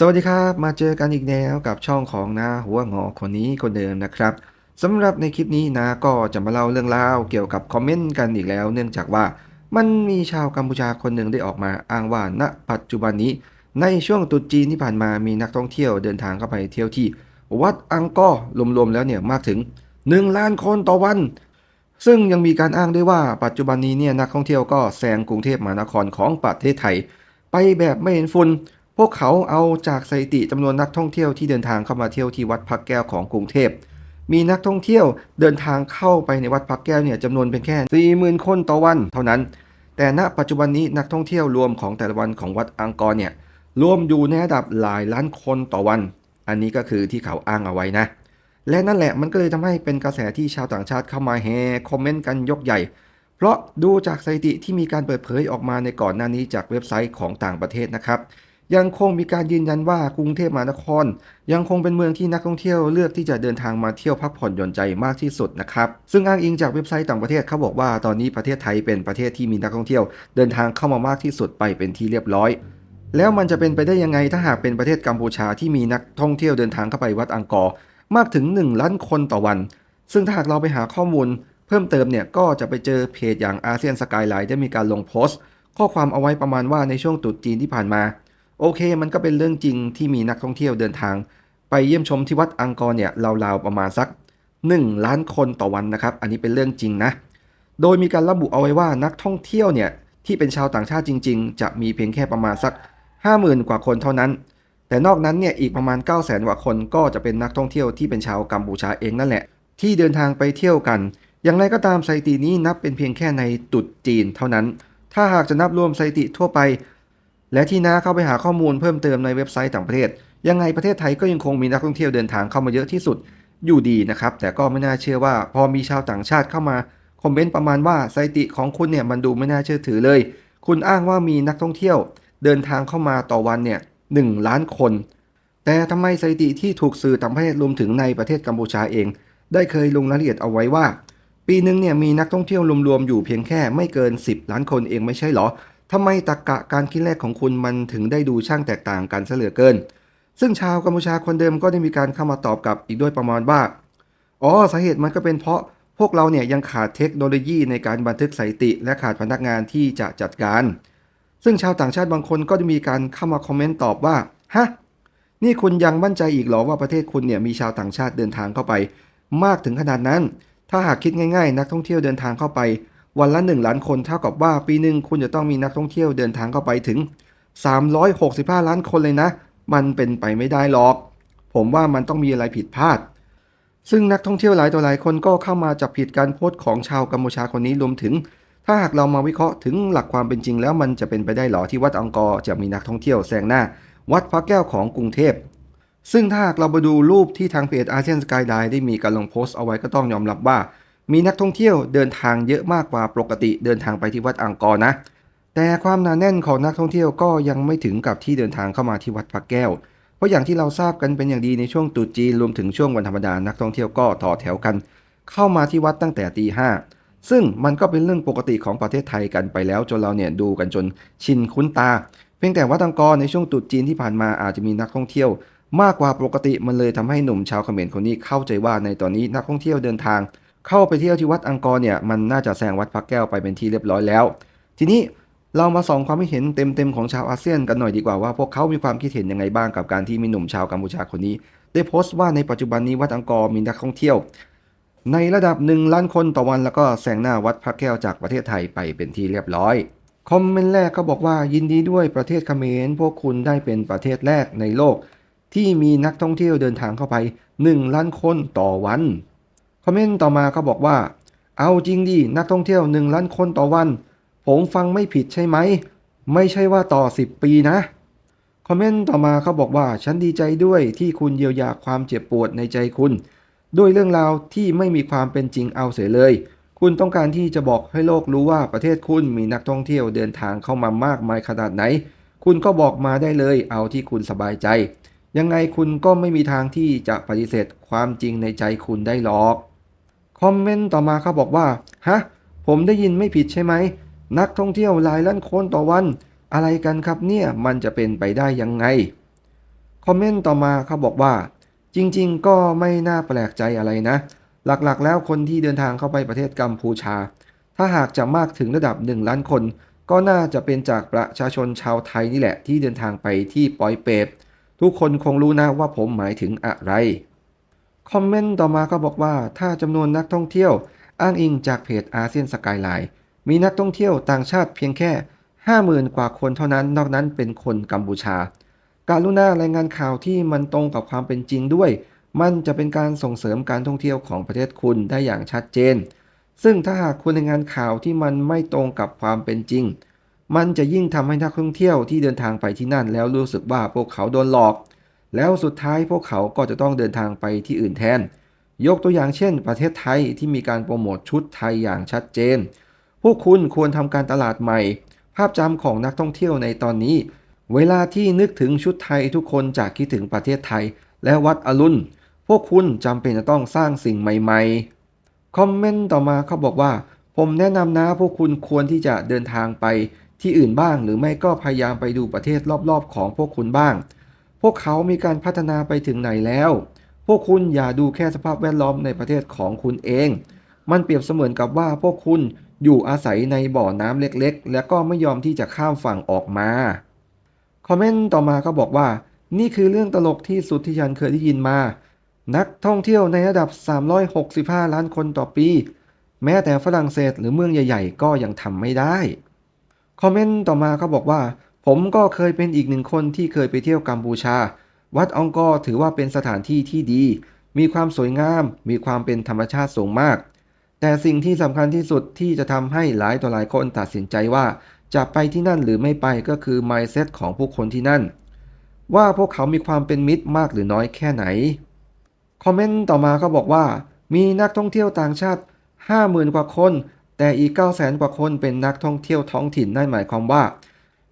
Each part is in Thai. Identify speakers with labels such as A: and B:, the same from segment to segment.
A: สวัสดีครับ มาเจอกันอีกแล้วกับช่องของนาหัวงอคนนี้คนเดิมนะครับสำหรับในคลิปนี้นาก็จะมาเล่าเรื่องราวเกี่ยวกับคอมเมนต์กันอีกแล้ว เนื่องจากว่ามันมีชาวกัมพูชาคนหนึ่งได้ออกมาอ้างว่าณ ปัจจุบันนี้ ในช่วงตรุษจีนที่ผ่านมามีนักท่องเที่ยวเดินทางเข้าไปเที่ยวที่ วัดอังกอร์รวมๆแล้วเนี่ยมากถึง 1 ล้านคนต่อวัน ซึ่งยังมีการอ้างด้วยว่าปัจจุบันนี้เนี่ยนักท่องเที่ยวก็แซงกรุงเทพมหานครของประเทศไทย ไปแบบไม่เห็นฝุ่น พวกเขาเอาจากสถิติจำนวนนักท่องเที่ยวที่เดินทางเข้ามาเที่ยวที่วัดพักแก้วของกรุงเทพ มีนักท่องเที่ยวเดินทางเข้าไปในวัดพักแก้วเนี่ยจำนวนเป็นแค่ 40,000 คนต่อวันเท่านั้น แต่ณปัจจุบันนี้นักท่องเที่ยวรวมของแต่ละวันของวัดอังกอร์เนี่ยรวมอยู่ในระดับหลายล้านคนต่อวัน อันนี้ก็คือที่เขาอ้างเอาไว้นะ และนั่นแหละมันก็เลยทำให้เป็นกระแสที่ชาวต่างชาติเข้ามาแฮคอมเมนต์กันยกใหญ่ เพราะดูจากสถิติที่มีการเปิดเผยออกมาในก่อนหน้านี้จากเว็บไซต์ของต่างประเทศนะครับ ยังคงมีการยืนยันว่ากรุงเทพมหานคร ยังคงเป็นเมืองที่นักท่องเที่ยวเลือกที่จะเดินทางมาเที่ยวพักผ่อนหย่อนใจมากที่สุดนะครับซึ่งอ้างอิงจากเว็บไซต์ต่างประเทศเขาบอกว่าตอนนี้ประเทศไทยเป็นประเทศที่มีนักท่องเที่ยวเดินทางเข้ามามากที่สุดไปเป็นที่เรียบร้อยแล้วมันจะเป็นไปได้ยังไงถ้าหากเป็นประเทศกัมพูชาที่มีนักท่องเที่ยวเดินทางเข้าไปวัดอังกอร์มากถึง 1 ล้านคนต่อวัน ซึ่งถ้าหากเราไปหาข้อมูล เพิ่มเติมเนี่ยก็จะไปเจอเพจอย่างอาเซียนสกายไลน์ได้มีการลงโพสต์ ข้อความเอาไว้ประมาณว่าในช่วงตรุษจีนที่ผ่านมา โอเค มันก็เป็นเรื่องจริงที่มีนักท่องเที่ยวเดินทาง ไปเยี่ยมชมที่วัดอังกอร์เนี่ยราวๆประมาณสัก 1 ล้านคนต่อวันนะครับ อันนี้เป็นเรื่องจริงนะ โดยมีการระบุเอาไว้ว่านักท่องเที่ยวเนี่ยที่เป็นชาวต่างชาติจริง ๆ จะมีเพียงแค่ประมาณสัก 50,000 กว่าคนเท่านั้น แต่นอกนั้นเนี่ยอีกประมาณ 9 0 0 0 0 0 กว่าคนก็จะเป็นนักท่องเที่ยวที่เป็นชาวกัมพูชาเองนั่นแหละ ที่เดินทางไปเที่ยวกัน อย่างไรก็ตามสถิตินี้นับเป็นเพียงแค่ในตรุษจีนเท่านั้น ถ้าหากจะนับรวมสถิติทั่วไป และที่น้าเข้าไปหาข้อมูลเพิ่มเติมในเว็บไซต์ต่างประเทศ ยังไงประเทศไทยก็ยังคงมีนักท่องเที่ยวเดินทางเข้ามาเยอะที่สุดอยู่ดีนะครับ แต่ก็ไม่น่าเชื่อว่าพอมีชาวต่างชาติเข้ามาคอมเมนต์ประมาณว่าสถิติของคุณเนี่ยมันดูไม่น่าเชื่อถือเลย คุณอ้างว่ามีนักท่องเที่ยว เดินทางเข้ามาต่อวันเนี่ยหล้านคน แต่ทำไมสถิติที่ถูกสื่อต่างประเทศรวมถึงในประเทศกัมพูชาเอง ได้เคยลงรายละเอียดเอาไว้ว่า ปีหนึ่งเนี่ยมีนักท่องเที่ยวรวมๆอยู่เพียงแค่ไม่เกิน 10 ล้านคนเองไม่ใช่หรอ ทำไมตรกกะการคิดแรกของคุณมันถึงได้ดูช่างแตกต่างกันซะเหลือเกิน ซึ่งชาวกัมพูชาคนเดิมก็ได้มีการเข้ามาตอบกลับอีกด้วยประมาณว่า อ๋อสาเหตุมันก็เป็นเพราะพวกเราเนี่ยยังขาดเทคโนโลยีในการบันทึกสถิติ และขาดพนักงานที่จะจัดการ ซึ่งชาวต่างชาติบางคนก็จะมีการเข้ามาคอมเมนต์ตอบว่า ฮะ นี่คุณยังมั่นใจอีกหรอว่าประเทศคุณเนี่ยมีชาวต่างชาติเดินทางเข้าไป มากถึงขนาดนั้น ถ้าหากคิดง่าย ๆ นักท่องเที่ยวเดินทางเข้าไป วันละ 1 ล้านคนเท่ากับว่าปีหนึ่งคุณจะต้องมีนักท่องเที่ยวเดินทางเข้าไปถึง 365 ล้านคนเลยนะ มันเป็นไปไม่ได้หรอก ผมว่ามันต้องมีอะไรผิดพลาด ซึ่งนักท่องเที่ยวหลายต่อหลายคนก็เข้ามาจับผิดการโพสต์ของชาวกัมพูชาคนนี้รวมถึง ถ้าหากเรามาวิเคราะห์ถึงหลักความเป็นจริง แล้วมันจะเป็นไปได้หรอที่วัดอังกอร์จะมีนักท่องเที่ยวแซงหน้า วัดพระแก้วของกรุงเทพซึ่งถ้าหากเราไปดูรูปที่ทางเพจอาเซียนสกายไดได้มีการลงโพสต์เอาไว้ก็ต้องยอมรับว่า มีนักท่องเที่ยวเดินทางเยอะมากกว่าปกติเดินทางไปที่วัดอังกอร์นะ แต่ความหนาแน่นของนักท่องเที่ยวก็ยังไม่ถึงกับที่เดินทางเข้ามาที่วัดพระแก้ว เพราะอย่างที่เราทราบกันเป็นอย่างดีในช่วงตรุษจีนรวมถึงช่วงวันธรรมดานักท่องเที่ยวก็ต่อแถวกัน เข้ามาที่วัดตั้งแต่ตีห้าซึ่งมันก็เป็นเรื่องปกติของประเทศไทยกันไปแล้วจนเราเนี่ยดูกันจนชินคุ้นตา เพียงแต่วัดอังกอร์ในช่วงตรุษจีนที่ผ่านมาอาจจะมีนักท่องเที่ยวมากกว่าปกติมันเลยทำให้หนุ่มชาวเขมรคนนี้เข้าใจว่าในตอนนี้นักท่องเที่ยวเดินทาง เข้าไปเที่ยวที่วัดอังกอร์เนี่ยมันน่าจะแซงวัดพระแก้วไปเป็นที่เรียบร้อยแล้ว ทีนี้เรามาส่องความคิดเห็นเต็มๆของชาวอาเซียนกันหน่อยดีกว่าว่าพวกเขามีความคิดเห็นยังไงบ้างกับการที่มีหนุ่มชาวกัมพูชาคนนี้ ได้โพสต์ว่าในปัจจุบันนี้วัดอังกอร์มีนักท่องเที่ยว ในระดับหนึ่งล้านคนต่อวันแล้วก็แซงหน้าวัดพระแก้วจากประเทศไทยไปเป็นที่เรียบร้อยคอมเมนต์แรกก็บอกว่ายินดีด้วยประเทศเขมรพวกคุณได้เป็นประเทศแรกในโลก ที่มีนักท่องเที่ยวเดินทางเข้าไป 1 ล้านคนต่อวัน อมเมนต์ต่อมาเขาบอกว่า เอาจริงดินักท่องเที่ยว1ล้านคนต่อวัน ผมฟังไม่ผิดใช่ไหม ไม่ใช่ว่าต่อ 10 ปีนะ คอมเมนต์ต่อมาเขาบอกว่า ฉันดีใจด้วยที่คุณเยียวยาความเจ็บปวดในใจคุณ ด้วยเรื่องราวที่ไม่มีความเป็นจริงเอาเสียเลย คุณต้องการที่จะบอกให้โลกรู้ว่าประเทศคุณมีนักท่องเที่ยวเดินทางเข้ามามากมายขนาดไหน คุณก็บอกมาได้เลย เอาที่คุณสบายใจ ยังไงคุณก็ไม่มีทางที่จะปฏิเสธความจริงในใจคุณได้หรอก คอมเมนต์ต่อมาเขาบอกว่า ฮะ ผมได้ยินไม่ผิดใช่ไหม นักท่องเที่ยวหลายล้านคนต่อวัน อะไรกันครับเนี่ย มันจะเป็นไปได้ยังไง คอมเมนต์ต่อมาเขาบอกว่า จริง ๆ ก็ไม่น่าแปลกใจอะไรนะ หลักๆ แล้วคนที่เดินทางเข้าไปประเทศกัมพูชา ถ้าหากจะมากถึงระดับ 1 ล้านคน ก็น่าจะเป็นจากประชาชนชาวไทยนี่แหละที่เดินทางไปที่ปอยเปตทุกคนคงรู้นะว่าผมหมายถึงอะไร คอมเมนต์ต่อมาก็บอกว่าถ้าจำนวนนักท่องเที่ยวอ้างอิงจากเพจอาเซียนสกายไลน์มีนักท่องเที่ยวต่างชาติเพียงแค่ 50,000 กว่าคนเท่านั้น นอกนั้นเป็นคนกัมพูชา การุณารายงานข่าวที่มันตรงกับความเป็นจริงด้วย มันจะเป็นการส่งเสริมการท่องเที่ยวของประเทศคุณได้อย่างชัดเจน ซึ่งถ้าหากคุณรายงานข่าวที่มันไม่ตรงกับความเป็นจริง มันจะยิ่งทำให้นักท่องเที่ยวที่เดินทางไปที่นั่นแล้วรู้สึกว่าพวกเขาโดนหลอก แล้วสุดท้ายพวกเขาก็จะต้องเดินทางไปที่อื่นแทน ยกตัวอย่างเช่น ประเทศไทยที่มีการโปรโมทชุดไทยอย่างชัดเจน พวกคุณควรทำการตลาดใหม่ ภาพจำของนักท่องเที่ยวในตอนนี้ เวลาที่นึกถึงชุดไทยทุกคนจะคิดถึงประเทศไทย และวัดอรุณ พวกคุณจำเป็นจะต้องสร้างสิ่งใหม่ๆ คอมเมนต์ต่อมาเขาบอกว่า ผมแนะนำนะพวกคุณควรที่จะเดินทางไปที่อื่นบ้าง หรือไม่ก็พยายามไปดูประเทศรอบๆ ของพวกคุณบ้าง พวกเขามีการพัฒนาไปถึงไหนแล้ว พวกคุณอย่าดูแค่สภาพแวดล้อมในประเทศของคุณเอง มันเปรียบเสมือนกับว่าพวกคุณอยู่อาศัยในบ่อน้ำเล็กๆ และก็ไม่ยอมที่จะข้ามฝั่งออกมา คอมเมนต์ต่อมาก็บอกว่า นี่คือเรื่องตลกที่สุดที่ฉันเคยได้ยินมา นักท่องเที่ยวในระดับ 365 ล้านคนต่อปี แม้แต่ฝรั่งเศสหรือเมืองใหญ่ ๆ ก็ยังทำไม่ได้ คอมเมนต์ต่อมาเขาบอกว่า ผมก็เคยเป็นอีกหนึ่งคนที่เคยไปเที่ยวกัมพูชา วัดองกอถือว่าเป็นสถานที่ที่ดี มีความสวยงาม มีความเป็นธรรมชาติสูงมาก แต่สิ่งที่สำคัญที่สุดที่จะทำให้หลายต่อหลายคนตัดสินใจว่า จะไปที่นั่นหรือไม่ไปก็คือ mindset ของผู้คนที่นั่น ว่าพวกเขามีความเป็นมิตรมากหรือน้อยแค่ไหน คอมเมนต์ต่อมาก็บอกว่า มีนักท่องเที่ยวต่างชาติ 50,000 กว่าคน แต่อีก 900,000 กว่าคนเป็นนักท่องเที่ยวท้องถิ่นนั่นหมายความว่า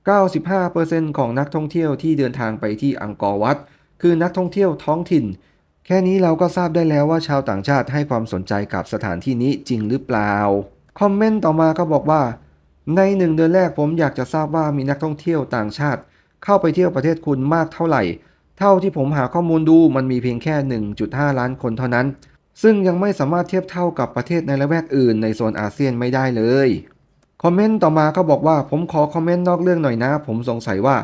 A: 95%ของนักท่องเที่ยวที่เดินทางไปที่อังกอร์วัด คือนักท่องเที่ยวท้องถิ่น แค่นี้เราก็ทราบได้แล้วว่าชาวต่างชาติให้ความสนใจกับสถานที่นี้จริงหรือเปล่า คอมเมนต์ต่อมาก็บอกว่า ในหนึ่งเดือนแรกผมอยากจะทราบว่ามีนักท่องเที่ยวต่างชาติ เข้าไปเที่ยวประเทศคุณมากเท่าไหร่ เท่าที่ผมหาข้อมูลดูมันมีเพียงแค่ 1.5 ล้านคนเท่านั้น ซึ่งยังไม่สามารถเทียบเท่ากับประเทศในละแวกอื่นในโซนอาเซียนไม่ได้เลย คอมเมนต์ต่อมาเขาบอกว่าผมขอคอมเมนต์นอกเรื่องหน่อยนะ ผมสงสัยว่า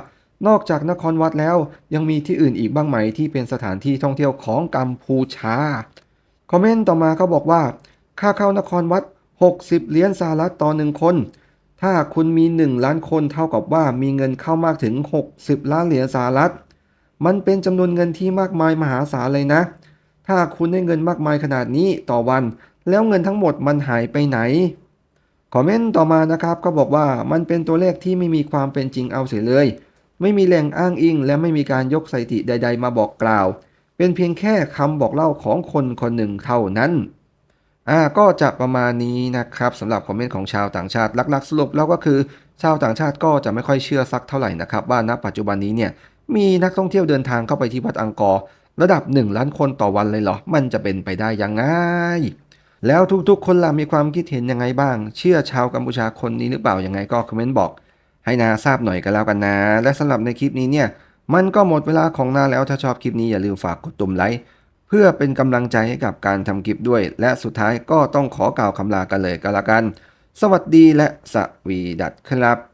A: นอกจากนครวัดแล้ว ยังมีที่อื่นอีกบ้างไหมที่เป็นสถานที่ท่องเที่ยวของกัมพูชาคอมเมนต์ต่อมาเขาบอกว่า ค่าเข้านครวัด 60 เหรียญสหรัฐต่อหนึ่งคน ถ้าคุณมี 1 ล้านคนเท่ากับว่ามีเงินเข้ามากถึง 60 ล้านเหรียญสหรัฐ มันเป็นจำนวนเงินที่มากมายมหาศาลเลยนะ ถ้าคุณได้เงินมากมายขนาดนี้ต่อวัน แล้วเงินทั้งหมดมันหายไปไหน คอมเมนต์ต่อมานะครับก็บอกว่ามันเป็นตัวเลขที่ไม่มีความเป็นจริงเอาเสียเลย ไม่มีแหล่งอ้างอิง และไม่มีการยกสถิติใด ๆ มาบอกกล่าว เป็นเพียงแค่คำบอกเล่าของคนคนหนึ่งเท่านั้นอ่าก็จะประมาณนี้นะครับสำหรับคอมเมนต์ของชาวต่างชาติหลักๆ สรุปแล้วก็คือ ชาวต่างชาติก็จะไม่ค่อยเชื่อสักเท่าไหร่นะครับว่าณปัจจุบันนี้เนี่ยมีนักท่องเที่ยวเดินทางเข้าไปที่วัดอังกอร์ระดับ 1 ล้านคนต่อวันเลยเหรอ มันจะเป็นไปได้ยังไง แล้วทุกๆ คนล่ะมีความคิดเห็นยังไงบ้าง เชื่อชาวกัมพูชาคนนี้หรือเปล่ายังไงก็คอมเมนต์บอก ให้นาทราบหน่อยกันแล้วกันนะ และสำหรับในคลิปนี้เนี่ย มันก็หมดเวลาของนาแล้วถ้าชอบคลิปนี้อย่าลืมฝากกดตุ่มไลค์เพื่อเป็นกำลังใจให้กับการทำคลิปด้วย และสุดท้ายก็ต้องขอกล่าวคำลากันเลยก็แล้วกัน สวัสดีและสวีดัตครับ